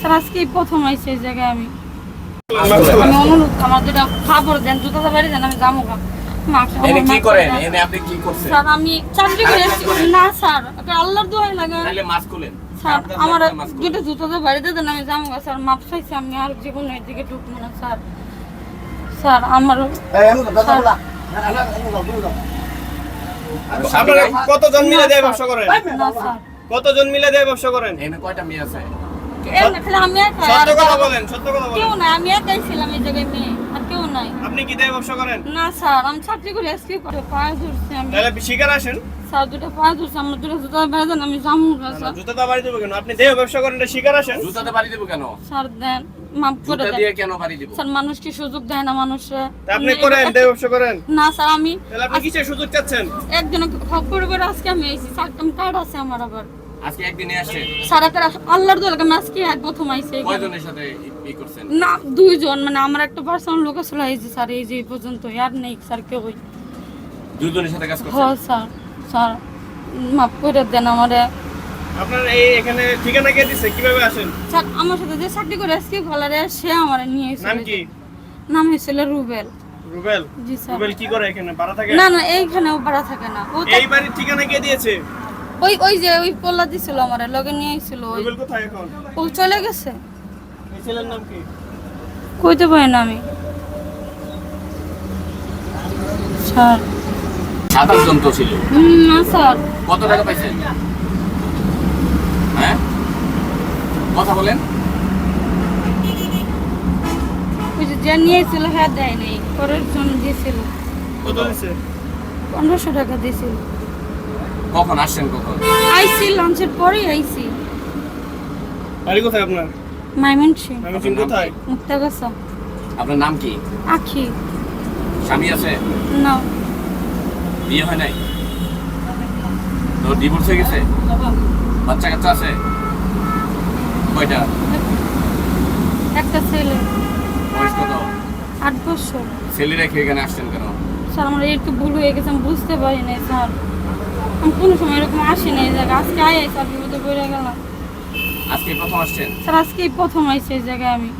Sir আজকেই প্রথম আইছি এই জায়গায় আমি। আমি অনুরোধ আমার দুটা খাবার দেন জুতাটা বাড়ি দেন আমি যাব গা। এনে কি করেন? এনে আপনি কি করছেন? স্যার আমি চাকরি করে এসেছি। কাজ করেন? না স্যার একটা আল্লাহর দোয়াই লাগে। তাহলে মাস্ক খুলেন। স্যার আমার দরকার mask খুলেন। বাড়িতে দেন আমি যাব স্যার মাপ চাইছি আমি আর জীবনে এদিকে ঢুকবো না স্যার। স্যার আমার আপনারা কতজন মিলে দেয় ব্যবসা করেন? কতজন মিলে দেয় ব্যবসা করেন? এনে কয়টা মেয়ে আছে? এই না, আমি একাই, আর সত্য কথা কারো- বলেন কেউ নাই আমি একাই ছিলাম এই জায়গায় আর কেউ নাই। আপনি কি দেয় ব্যবসা করেন? না স্যার আমি চাকরি করে এসছি করে পায়ে ধরছি আমি। তাহলে শিকার আসেন। স্যার দুটো পায়ে ধরছি আমার দুটো জুতা বেড়ে দেন আমি যাব স্যার। জুতা বাড়ি দেবো কেন? আপনি দেহ ব্যবসা করেন শিকার আসেন। জুতাতে বাড়ি দেবো কেন? স্যার দেন মাপ করে দেন। দিয়ে কেন বাড়ি দেবো? স্যার মানুষ কি সুযোগ দেয় না মানুষে। আপনি করেন দেহ ব্যবসা করেন। না স্যার আমি তাহলে আপনি কিসের সুযোগ চাচ্ছেন? একজন হক করে আজকে আমি এসেছি স্যার আমি কার্ড আছে আমার আবার। আজকে একদিনে স্যার একটা আল্লাহর দোয়ালে আমি আজকে এক প্রথম আইসি এখানে। কয়জনের সাথে ই করছেন? না দুইজন মানে আমার একটা পার্সোনাল লোক এই যে স্যার এই যে এই পর্যন্ত আর নেই স্যার কেউই। দুজনের সাথে কাজ করছেন? স্যার স্যার মাফ করে দেন আমারে। আপনার এই এখানে ঠিকানা কে দিচ্ছে কীভাবে আসেন? স্যার আমার সাথে যে চাকরি করে আজকে কলারে সে আমার নিয়ে এসেছিল নাম কি? নাম হয়েছিল রুবেল। রুবেল? জি স্যার। রুবেল কি করে এখানে? ভাড়া থাকে? না না এইখানেও ভাড়া থাকে না। ও এই বাড়ির ঠিকানা কে দিয়েছে? ওই ওই যে ওই পোলা দিছিল আমার লগে নিয়ে আইছিল ওই। কোথায় এখন? ও চলে গেছে? এই ছেলের নাম কি? কইতে পারি না আমি? স্যার। সাত আটজন তো ছিল। হুম, না স্যার। কত টাকা পাইছেন? হ্যাঁ? কথা বলেন। ওই যে যে নিয়েছিল হ্যাঁ দেয় নাই। পরের জন্য দিয়েছিল কত পনেরোশো টাকা দিয়েছিল কখন আসছেন কখন? আইসি লাঞ্চের পরেই আইসি। বাড়ি কোথায় আপনার? মাইমেন সিং আমি চিন কোথায়? মুক্তাগাছা। আপনার নাম কি? আখি। স্বামী আছে? না। বিয়ে হয় নাই? তোর ডিভোর্স হয়ে গেছে? বাচ্চা কাচ্চা আছে? কয়টা? একটা ছেলে। বয়স কত? আট বছর। ছেলে রেখে এখানে আসছেন কেন? স্যার আমার একটু ভুল হয়ে গেছে আমি বুঝতে পারি নাই স্যার। আমি কোনো সময় এরকম আসি না এই জায়গায় আজকে আয় স্যার বিপদে পড়ে গেলাম। আজকে প্রথম আসছেন? স্যার আজকেই প্রথম আইসি এই জায়গায় আমি।